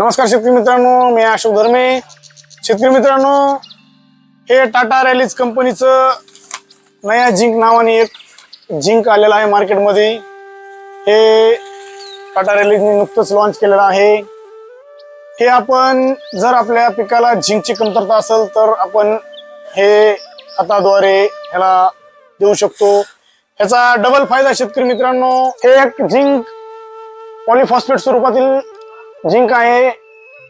नमस्कार शेतकरी मित्रांनो मी अशोक धर्मे. शेतकरी मित्रांनो हे टाटा रॅलीज कंपनीचं नया जिंक नावाने एक जिंक आलेलं आहे मार्केटमध्ये. हे टाटा रॅलीजने नुकतंच लॉन्च केलेलं आहे. हे आपण जर आपल्या पिकाला झिंकची कमतरता असेल तर आपण हे खताद्वारे ह्याला देऊ शकतो. ह्याचा डबल फायदा शेतकरी मित्रांनो हे एक झिंक पॉलिफॉस्फेट स्वरूपातील झिंक आहे.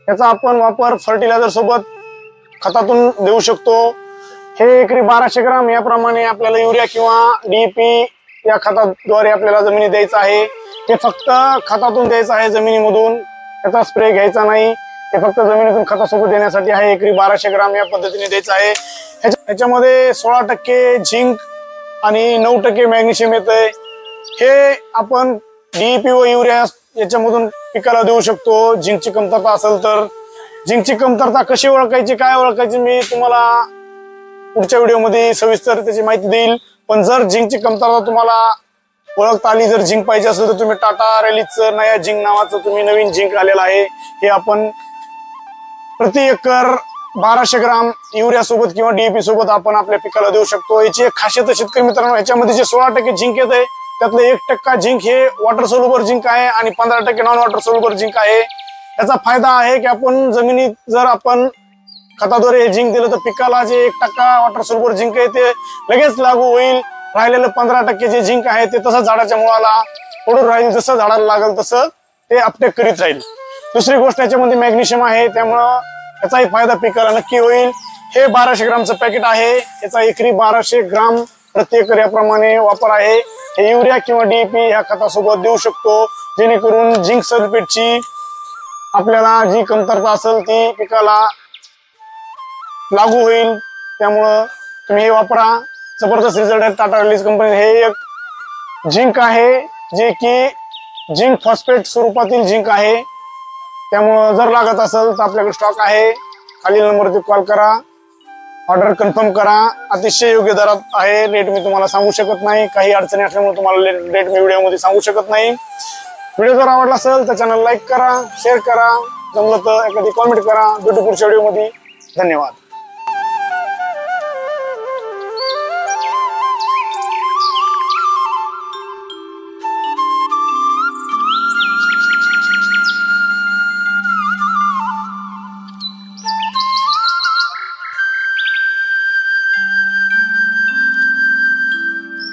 याचा आपण वापर फर्टिलायझर सोबत खतातून देऊ शकतो. हे एकरी बाराशे ग्राम याप्रमाणे आपल्याला युरिया किंवा डीपी या खताद्वारे आपल्याला जमिनी द्यायचं आहे. हे फक्त खतातून द्यायचं आहे जमिनीमधून. त्याचा स्प्रे घ्यायचा नाही. हे फक्त जमिनीतून खतासोबत देण्यासाठी आहे एकरी बाराशे ग्राम या पद्धतीने द्यायचं आहे. ह्याच्या- ह्याच्यामध्ये सोळा टक्के झिंक आणि नऊ टक्के मॅग्नेशियम येत आहे हे आपण डीईपी व युरिया याच्यामधून पिकाला देऊ शकतो. जिंकची कमतरता असेल तर. जिंकची कमतरता कशी ओळखायची काय ओळखायची मी तुम्हाला पुढच्या व्हिडिओमध्ये सविस्तर त्याची माहिती देईल. पण जर जिंकची कमतरता तुम्हाला ओळखता आली जर जिंक पाहिजे असेल तर तुम्ही टाटा रॅलीचं नया जिंक नावाचं तुम्ही नवीन जिंक आलेलं आहे. हे आपण प्रति एकर बाराशे ग्राम युरिया सोबत किंवा डीएपी सोबत आपण आपल्या पिकाला देऊ शकतो. याची एक खासियत शेतकरी मित्रांनो याच्यामध्ये जे सोळा टक्के जिंक येत आहे त्यातलं एक टक्का झिंक हे वॉटर सोल्युबर झिंक आहे आणि पंधरा टक्के नॉन वॉटर सोल्युबर झिंक आहे. याचा फायदा आहे की आपण जमिनीत जर आपण खताद्वारे हे झिंक दिलं तर पिकाला जे एक टक्का वॉटर सोल्युबर झिंक आहे ते लगेच लागू होईल. राहिलेलं पंधरा टक्के जे झिंक आहे ते तसं झाडाच्या मुळाला पडून राहील जसं झाडाला लागेल तसं ते अपटेक करीत राहील. दुसरी गोष्ट याच्यामध्ये मॅग्नेशियम आहे त्यामुळं याचाही फायदा पिकाला नक्की होईल. हे बाराशे ग्रामचं पॅकेट आहे. याचा एकरी बाराशे ग्राम प्रत्येक याप्रमाणे वापर आहे. हे युरिया किंवा डीएपी ह्या खतासोबत देऊ शकतो. जेणेकरून झिंक सल्फेटची आपल्याला जी कमतरता असेल ती पिकाला लागू होईल. त्यामुळं तुम्ही हे वापरा. जबरदस्त रिझल्ट आहे. टाटा रिलीज कंपनी. हे एक झिंक आहे जे की झिंक फॉस्फेट स्वरूपातील झिंक आहे. त्यामुळं जर लागत असेल तर आपल्याकडे स्टॉक आहे. खालील नंबरवरती कॉल करा. ऑर्डर कन्फर्म करा. अतिशय योग्य दरात आहे. रेट मी तुम्हाला सांगू शकत नाही. काही अडचणी असल्यामुळे तुम्हाला रेट मी व्हिडिओमध्ये सांगू शकत नाही. व्हिडिओ जर आवडला असेल तर चॅनल लाईक करा शेअर करा. जमलं तर एखादी कॉमेंट करा. भेटू पुढच्या व्हिडिओमध्ये धन्यवाद.